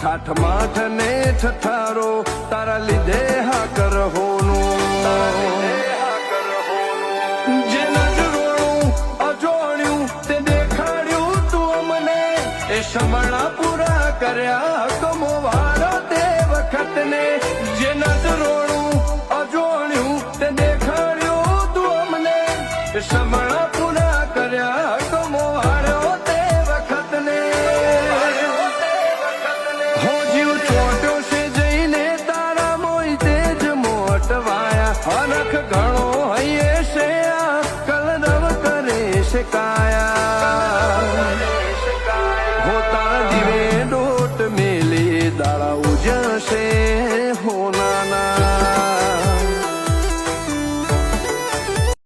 ઠાઠ માઠ ને ઠઠારો, તારા લીધે હા અમને. એ સમણા પૂરા કર્યા કમો વાળો તે વખતને. જે નજરોણું અજોણ્યું, તે દેખાડ્યું તું અમને. એ અનખ ઘણો હૈયે છે આ કરે છે કાયા. હોતા જીવે ડોટ મેલે દાડા ઉજશે